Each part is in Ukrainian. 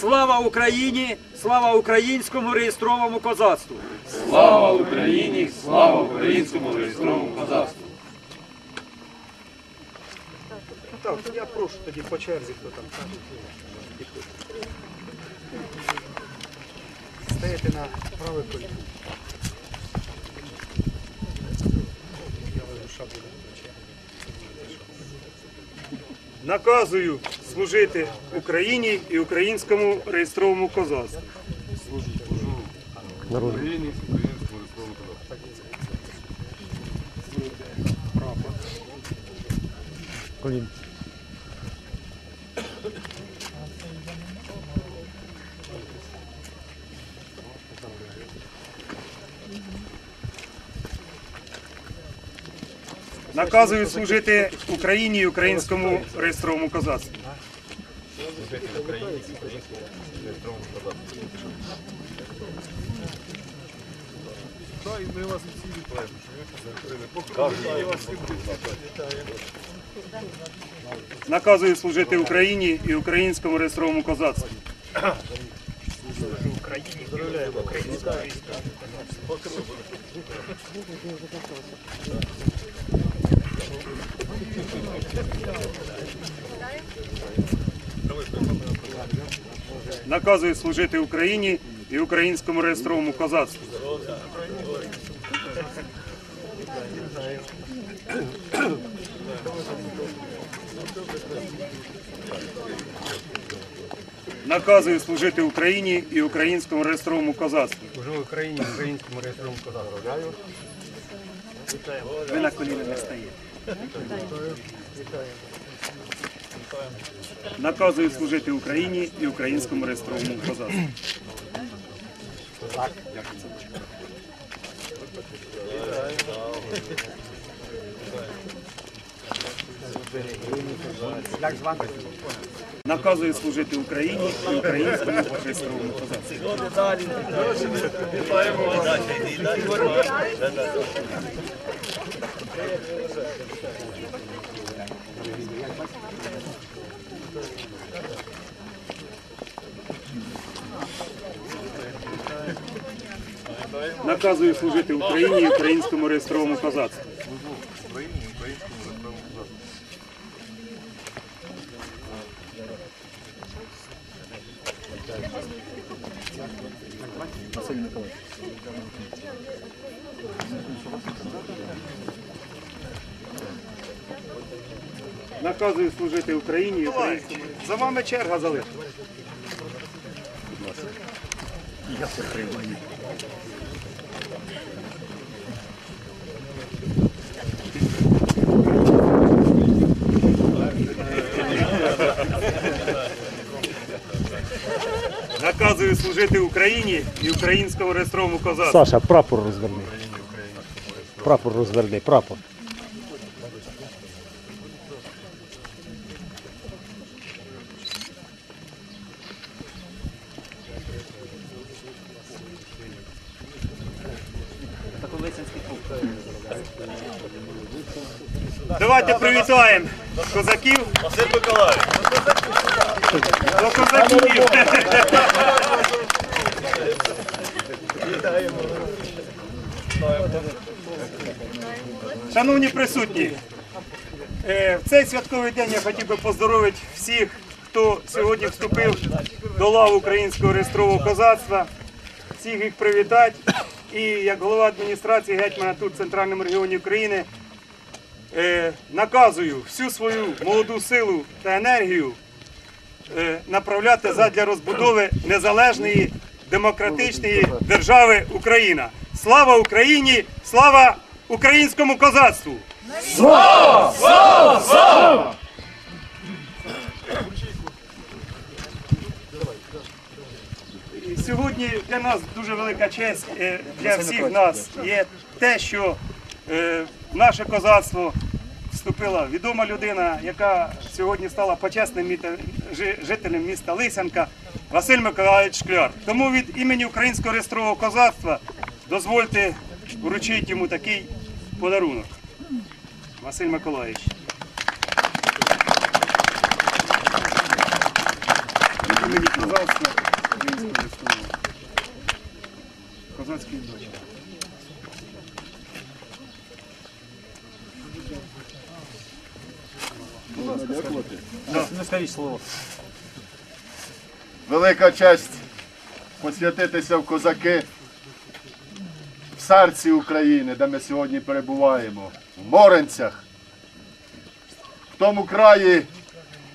Слава Україні! Слава українському реєстровому козацтву! Слава Україні! Слава українському реєстровому козацтву! Так, я прошу тоді по черзі, хто там. Стаєте на правий на. Наказую служити Україні і українському реєстровому козацтву. Україні, українському реєстровому козацтву. Наказую служити Україні і українському реєстровому козацтву. Та, і ми вас всі вітаємо, що ви закрили. Покровителі вас всіх вітаємо. Наказую служити Україні і українському реєстровому козацтву. Наказую служити Україні і українському реєстровому козацтву. Наказую служити Україні і українському реєстровому козацтву. Служу Україні, українському реєстровому козацтву. Ви на коліна не стаєте. Наказую служити Україні і українському реєстровому козацтву. Наказую служити Україні і українському реєстровому козацтву. Наказую служити Україні і українському реєстровому козацтву. Наказую служити Україні і українському. За вами черга залишилась. Наказую служити Україні і українському реєстровому козацтву. Саша, прапор розверни. Прапор розверни, прапор. Давайте привітаємо козаків. Василь Миколаївич! До козаків. Шановні присутні, е, в цей святковий день я хотів би поздоровити всіх, хто сьогодні вступив до лав українського реєстрового козацтва, всіх їх привітати. І як голова адміністрації гетьмана тут в центральному регіоні України е, наказую всю свою молоду силу та енергію е, направляти задля розбудови незалежної демократичної держави Україна. Слава Україні! Слава українському козацтву! І Сьогодні для нас дуже велика честь е, для всіх нас є те, що е, в наше козацтво вступила відома людина, яка сьогодні стала почесним жителем міста Лисянка, Василь Миколаївич Шкляр. Тому від імені Українського реєстрового козацтва дозвольте вручити йому такий подарунок. Василь Миколаївич. імені козацтва українського реєстрового. Козацький дочі. Велика честь посвятитися в козаки в серці України, де ми сьогодні перебуваємо, в Моренцях, в тому краї,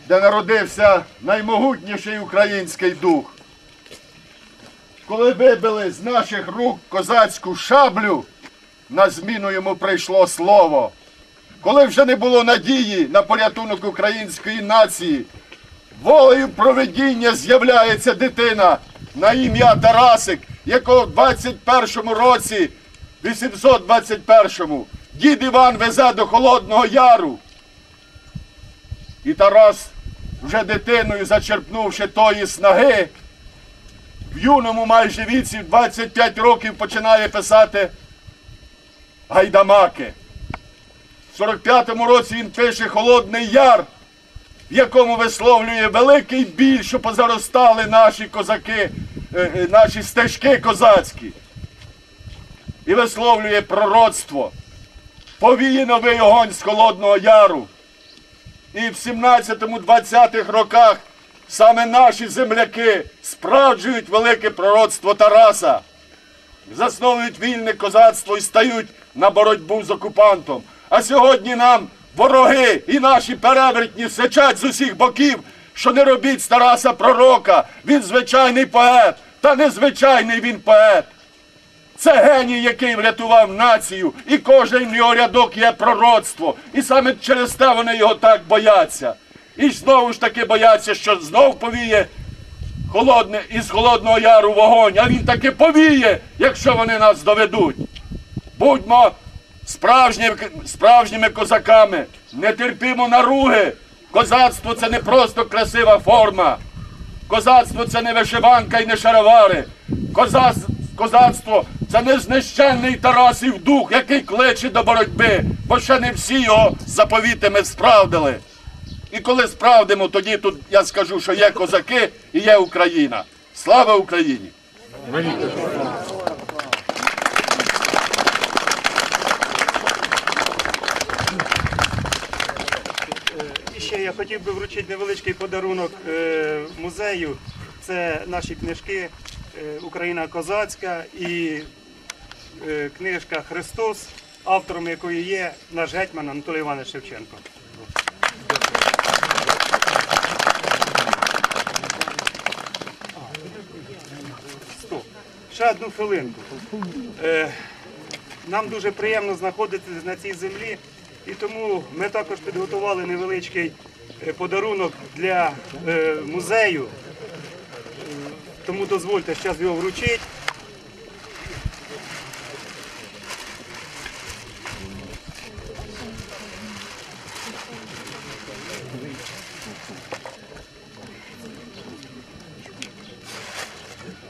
де народився наймогутніший український дух. Коли вибили з наших рук козацьку шаблю, на зміну йому прийшло слово. Коли вже не було надії на порятунок української нації, волею проведіння з'являється дитина на ім'я Тарасик, якого в 21 році, 821-му, дід Іван везе до Холодного Яру. І Тарас, вже дитиною зачерпнувши тої снаги, в юному майже віці, в 25 років починає писати гайдамаки. В 45-му році він пише Холодний Яр, в якому висловлює великий біль, що позаростали наші козаки, е, е, наші стежки козацькі. І висловлює пророцтво. Повіє новий огонь з Холодного Яру. І в 17-20-х роках саме наші земляки справджують велике пророцтво Тараса засновують вільне козацтво і стають на боротьбу з окупантом. А сьогодні нам вороги і наші перевертні сичать з усіх боків, що не робіть з Тараса пророка. Він звичайний поет, та незвичайний він поет. Це геній, який врятував націю, і кожен його рядок є пророцтво. І саме через те вони його так бояться. І знову ж таки бояться, що знов повіє холодне, із холодного яру вогонь, а він таки повіє, якщо вони нас доведуть. Будьмо справжніми, справжніми козаками, не терпімо наруги. Козацтво це не просто красива форма. Козацтво це не вишиванка і не шаровари. Козац, козацтво це не знищенний Тарасів дух, який кличе до боротьби, бо ще не всі його заповітами справдили. І коли справдимо, тоді тут я скажу, що є козаки і є Україна. Слава Україні! Я хотів би вручити невеличкий подарунок е, музею. Це наші книжки е, Україна козацька і е, книжка Христос, автором якої є наш гетьман Анатолій Іванович Шевченко. Ще одну хвилинку. Нам дуже приємно знаходитися на цій землі, і тому ми також підготували невеличкий подарунок для е, музею. Е, Тому дозвольте зараз його вручити.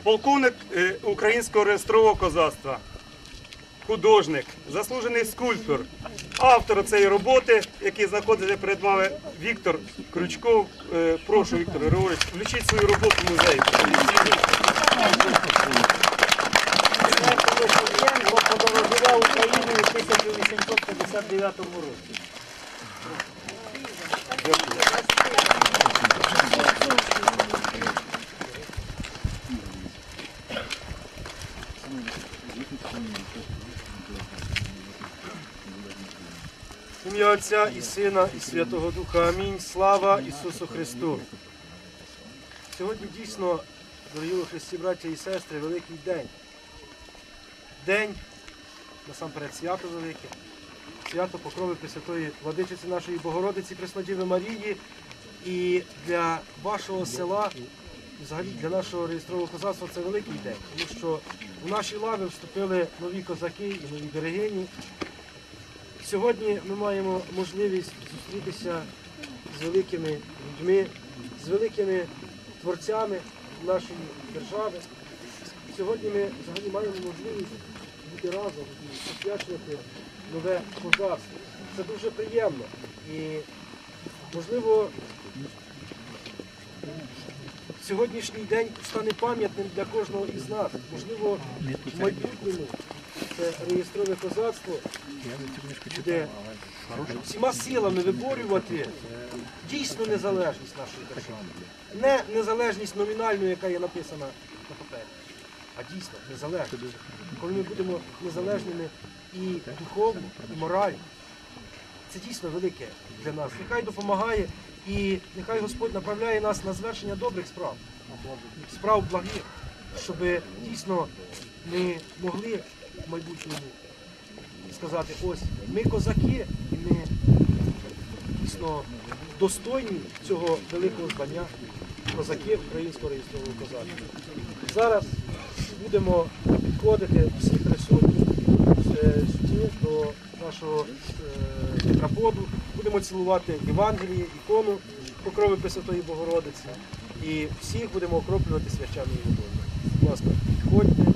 Полковник е, українського реєстрового козацтва художник, заслужений скульптор, автор цієї роботи, який знаходиться перед вами, Віктор Крючков. Е, Прошу, Віктор Григорович, включіть свою роботу в музей. подорожував Україною у 1859 році. В ім'я Отця і Сина, і Святого Духа. Амінь. Слава Ісусу Христу. Сьогодні дійсно, дорогі Христі, браття і сестри, великий день. День, насамперед, свято велике, свято Покрови Пресвятої Владичиці нашої Богородиці Преснодіви Марії. І для вашого села, взагалі для нашого реєстрового козацтва це великий день, тому що в наші лави вступили нові козаки і нові берегині. Сьогодні ми маємо можливість зустрітися з великими людьми, з великими творцями нашої держави. Сьогодні ми взагалі маємо можливість бути разом і посвячувати нове козацтво. Це дуже приємно. І можливо сьогоднішній день стане пам'ятним для кожного із нас. Можливо, в майбутньому це реєстрове козацтво буде всіма силами виборювати дійсно незалежність нашої держави. Не незалежність номінальну, яка є написана на папері, а дійсно незалежність. Коли ми будемо незалежними і духовно, і морально, це дійсно велике для нас. Нехай допомагає і нехай Господь направляє нас на звершення добрих справ, справ благих, щоб дійсно ми могли в майбутньому сказати, ось ми козаки, і ми дійсно достойні цього великого звання козаки українського реєстрового козацтва. Зараз будемо підходити всі присутні е, сюди до нашого е, тетраподу. Будемо цілувати Євангеліє, ікону покрови Пресвятої Богородиці і всіх будемо окроплювати свячаною водою. Будь ласка, підходьте.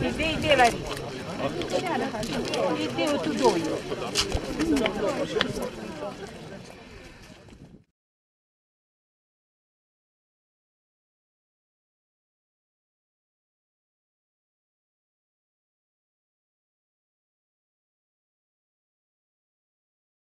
Іди, йди, Ларі. Іди отудою.